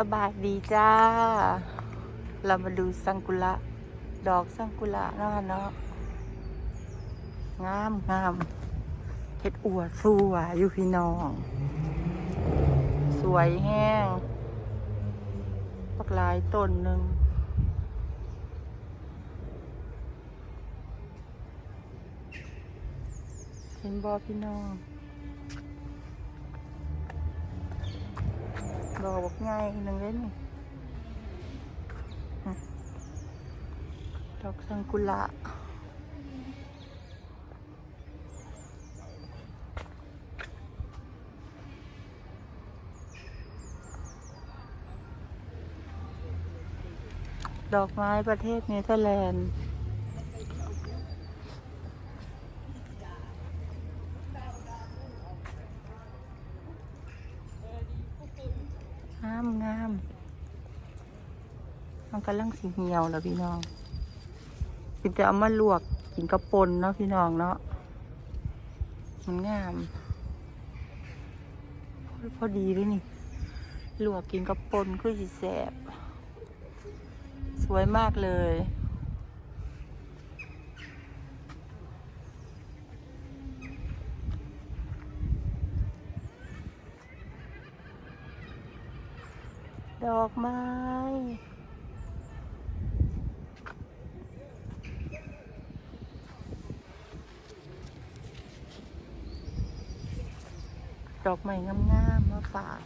สบายดีจ้า เรามาดูสังกุระ ดอกสังกุระเนาะคะเนาะ งามงามเฮ็ดอวดสู้ว่ะอยู่พี่น้อง สวยแห้งปักหลายต้นหนึ่ง เห็นบอพี่น้อง ดอกบักง่ายหนึ่งเลยนี่ดอกสังกุระดอกไม้ประเทศเนเธอร์แลนด์ามงามมันกำลังสีเหี่ยวแล้วพี่น้องเป็นจะเอามาลวกกินกระปนเนาะพี่น้องเนาะมันงาม พอดีเลยนี่ ลวกกินกระปนคือสีแสบ สวยมากเลย ดอกไม้ดอกไม้งามๆมาฝาก